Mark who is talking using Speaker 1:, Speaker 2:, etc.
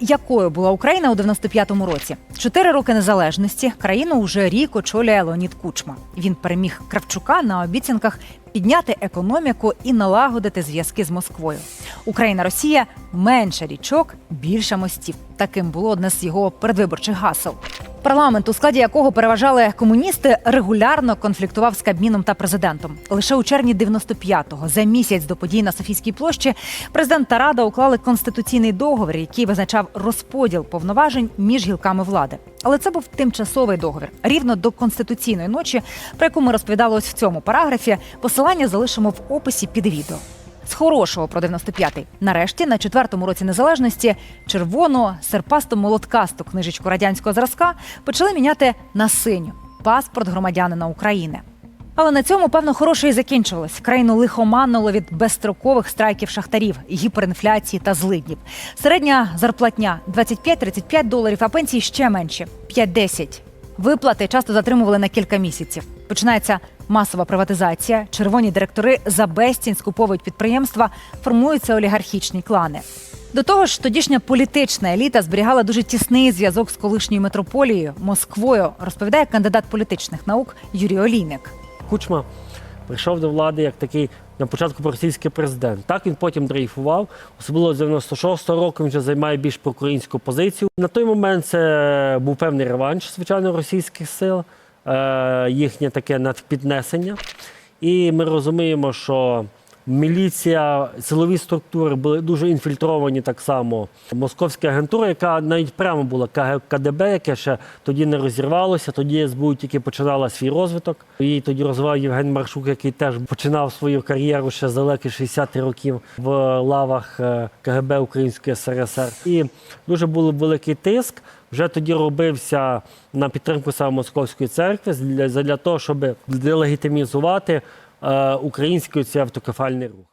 Speaker 1: Якою була Україна у 95-му році? Чотири роки незалежності країну уже рік очолює Леонід Кучма. Він переміг Кравчука на обіцянках підняти економіку і налагодити зв'язки з Москвою. Україна Росія менше річок, більше мостів. Таким було одне з його передвиборчих гасел. Парламент, у складі якого переважали комуністи, регулярно конфліктував з Кабміном та президентом. Лише у червні 95-го, за місяць до подій на Софійській площі, президент та рада уклали конституційний договір, який визначав розподіл повноважень між гілками влади. Але це був тимчасовий договір. Рівно до конституційної ночі, про яку ми розповідали ось в цьому параграфі. Посилання залишимо в описі під відео. З хорошого про 95-й. Нарешті, на четвертому році незалежності, червону серпасту молоткасту книжечку радянського зразка почали міняти на синю паспорт громадянина України. Але на цьому, певно, хороше і закінчилось. Країну лихоманило від безстрокових страйків шахтарів, гіперінфляції та злиднів. Середня зарплатня 25-35 доларів, а пенсії ще менші 5-10. Виплати часто затримували на кілька місяців. Починається масова приватизація. Червоні директори за безцінь скуповують підприємства, формуються олігархічні клани. До того ж, тодішня політична еліта зберігала дуже тісний зв'язок з колишньою метрополією Москвою, розповідає кандидат політичних наук Юрій Олійник.
Speaker 2: Кучма прийшов до влади як такий на початку російський президент. Так він потім дрейфував. Особливо з 96-го року він вже займає більш проукраїнську позицію. На той момент це був певний реванш, звичайно, російських сил, е, їхнє таке надпіднесення. І ми розуміємо, що міліція, силові структури були дуже інфільтровані так само. Московська агентура, яка навіть прямо була КДБ, яке ще тоді не розірвалося, тоді СБУ тільки починала свій розвиток. Її тоді розвивав Євген Маршук, який теж починав свою кар'єру ще з далеких 60-х років в лавах е, КГБ Української СРСР. І дуже був великий тиск. Вже тоді робився на підтримку саме Московської церкви для, для того, щоб делегітимізувати український цей автокефальний рух.